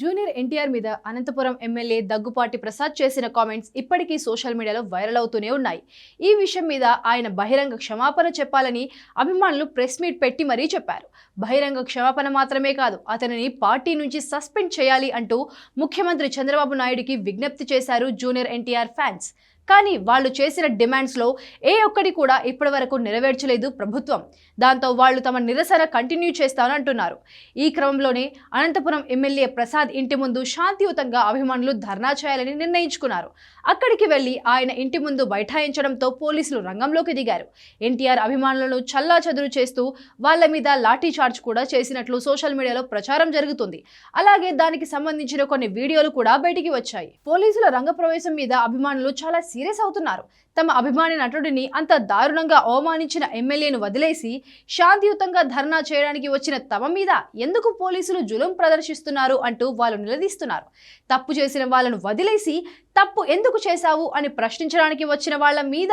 Junior NTR మీద Anantapuram MLA Daggubati Prasad చేసిన comments ఇప్పటికీ సోషల్ మీడియాలో వైరల్ అవుతూనే ఉన్నాయి. ఈ విషయం మీద ఆయన బహిరంగ క్షమాపణ చెప్పాలని అభిమానులు ప్రెస్ మీట్ పెట్టి మరీ చెప్పారు. బహిరంగ క్షమాపణ మాత్రమే కాదు అతనిని పార్టీ నుంచి సస్పెండ్ చేయాలి అంటూ ముఖ్యమంత్రి చంద్రబాబు నాయుడికి విజ్ఞప్తి చేశారు జూనియర్ ఎన్టీఆర్ ఫ్యాన్స్. కానీ వాళ్ళు చేసిన డిమాండ్స్లో ఏ ఒక్కటి కూడా ఇప్పటి వరకు నెరవేర్చలేదు ప్రభుత్వం. దాంతో వాళ్ళు తమ నిరసన కంటిన్యూ చేస్తానంటున్నారు ఈ క్రమంలోనే అనంతపురం ఎమ్మెల్యే ప్రసాద్ ఇంటి ముందు శాంతియుతంగా అభిమానులు ధర్నా చేయాలని నిర్ణయించుకున్నారు. అక్కడికి వెళ్ళి ఆయన ఇంటి ముందు బైఠాయించడంతో పోలీసులు రంగంలోకి దిగారు. ఎన్టీఆర్ అభిమానులను చల్లా చేస్తూ వాళ్ళ మీద లాఠీ చార్జ్ కూడా చేసినట్లు సోషల్ మీడియాలో ప్రచారం జరుగుతుంది. అలాగే దానికి సంబంధించిన కొన్ని వీడియోలు కూడా బయటికి వచ్చాయి. పోలీసుల రంగప్రవేశం మీద అభిమానులు చాలా సీరియస్ అవుతున్నారు. తమ అభిమాని నటుడిని అంత దారుణంగా అవమానించిన ఎమ్మెల్యేను వదిలేసి శాంతియుతంగా ధర్నా చేయడానికి వచ్చిన తమ మీద ఎందుకు పోలీసులు జులుం ప్రదర్శిస్తున్నారు అంటూ వాళ్ళు నిలదీస్తున్నారు. తప్పు చేసిన వాళ్ళను వదిలేసి తప్పు ఎందుకు చేశావు అని ప్రశ్నించడానికి వచ్చిన వాళ్ళ మీద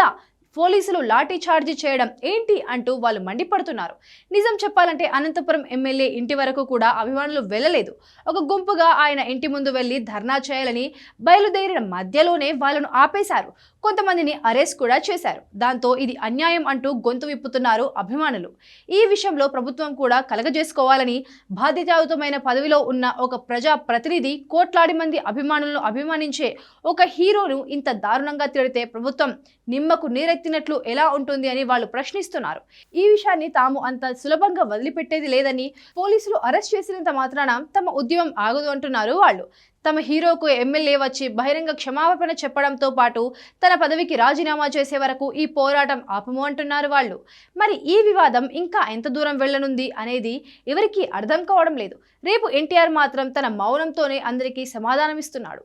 పోలీసులు లాఠీ చార్జీ చేయడం ఏంటి అంటూ వాళ్ళు మండిపడుతున్నారు. నిజం చెప్పాలంటే అనంతపురం ఎమ్మెల్యే ఇంటి వరకు కూడా అభిమానులు వెళ్ళలేదు. ఒక గుంపుగా ఆయన ఇంటి ముందు వెళ్ళి ధర్నా చేయాలని బయలుదేరిన మధ్యలోనే వాళ్ళను ఆపేశారు. కొంతమందిని అరెస్ట్ కూడా చేశారు. దాంతో ఇది అన్యాయం అంటూ గొంతు విప్పుతున్నారు అభిమానులు. ఈ విషయంలో ప్రభుత్వం కూడా కలగజేసుకోవాలని బాధ్యతాయుతమైన పదవిలో ఉన్న ఒక ప్రజా ప్రతినిధి కోట్లాది మంది అభిమానులను అభిమానించే ఒక హీరోను ఇంత దారుణంగా తిడితే ప్రభుత్వం నిమ్మకు నీరెత్తినట్లు ఎలా ఉంటుంది అని వాళ్ళు ప్రశ్నిస్తున్నారు. ఈ విషయాన్ని తాము అంత సులభంగా వదిలిపెట్టేది లేదని పోలీసులు అరెస్ట్ చేసినంత మాత్రాన తమ ఉద్యమం ఆగదు అంటున్నారు వాళ్ళు. తమ హీరోకు ఎమ్మెల్యే వచ్చి బహిరంగ క్షమాపణ చెప్పడంతో పాటు తన పదవికి రాజీనామా చేసే వరకు ఈ పోరాటం ఆపము అంటున్నారు వాళ్ళు. మరి ఈ వివాదం ఇంకా ఎంత దూరం వెళ్ళనుంది అనేది ఎవరికీ అర్థం కావడం లేదు. రేపు ఎన్టీఆర్ మాత్రం తన మౌనంతోనే అందరికీ సమాధానమిస్తున్నాడు.